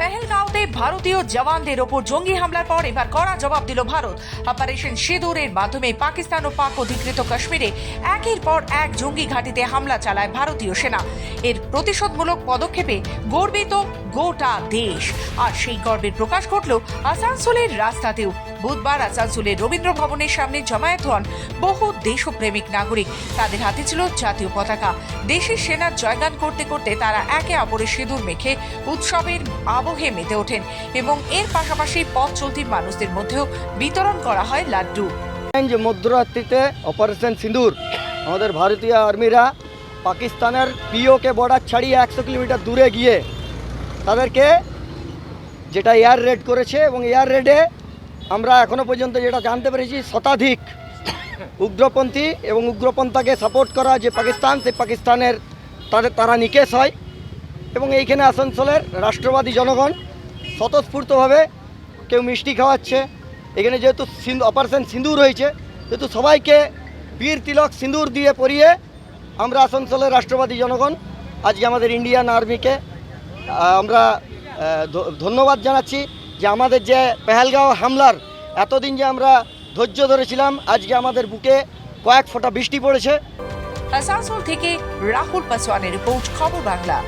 পেহেলগাঁওতে ভারতীয় জওয়ানদের ওপর জঙ্গি হামলার পর এবার কড়া জবাব দিল ভারত। অপারেশন সিঁদুরের মাধ্যমে পাকিস্তান ও পাক অধিকৃত কাশ্মীরে একের পর এক জঙ্গি ঘাঁটিতে হামলা চালায় ভারতীয় সেনা। এর প্রতিশোধমূলক পদক্ষেপে গর্বিত গোটা দেশ। আর সেই গর্বের প্রকাশ ঘটল আসানসোলের রাস্তাতেও। বুধবার আসানসোলের রবীন্দ্র ভবনের সামনে জমায়েত হন বহু দেশপ্রেমিক নাগরিক। তাদের হাতে ছিল জাতীয় পতাকা। দেশের সেনার জয়গান করতে করতে তারা একে অপরের সিঁদুর মেখে উৎসবের আবহে মেতে ওঠেন এবং এর পাশাপাশি পথ চলতি মানুষদের মধ্যেও বিতরণ করা হয় লাড্ডু। যে মধ্যরাত্রিতে অপারেশন সিঁদুর, আমাদের ভারতীয় আর্মিরা পাকিস্তানের পিওকে বর্ডার ছাড়িয়ে একশো কিলোমিটার দূরে গিয়ে তাদেরকে যেটা এয়ার রেড করেছে এবং এয়ার রেডে আমরা এখনও পর্যন্ত যেটা জানতে পেরেছি, শতাধিক উগ্রপন্থী এবং উগ্রপন্থাকে সাপোর্ট করা যে পাকিস্তান, সেই পাকিস্তানের তাদের, তারা নিকেশ হয়। এবং এইখানে আসানসোলের রাষ্ট্রবাদী জনগণ স্বতঃস্ফূর্তভাবে কেউ মিষ্টি খাওয়াচ্ছে। এখানে যেহেতু সিন্ধু অপারেশন সিঁদুর হয়েছে, যেহেতু সবাইকে বীর তিলক সিঁদুর দিয়ে পরিয়ে আমরা আসানসোলের রাষ্ট্রবাদী জনগণ আজকে আমাদের ইন্ডিয়ান আর্মিকে আমরা ধন্যবাদ জানাচ্ছি। যে আমাদের যে পেহেলগাঁও হামলার এতদিন যে আমরা ধৈর্য ধরেছিলাম, আজকে আমাদের বুকে কয়েক ফোঁটা বৃষ্টি পড়েছে। আসানসোল থেকে রাহুল পাসওয়ানের রিপোর্ট, খবর বাংলা।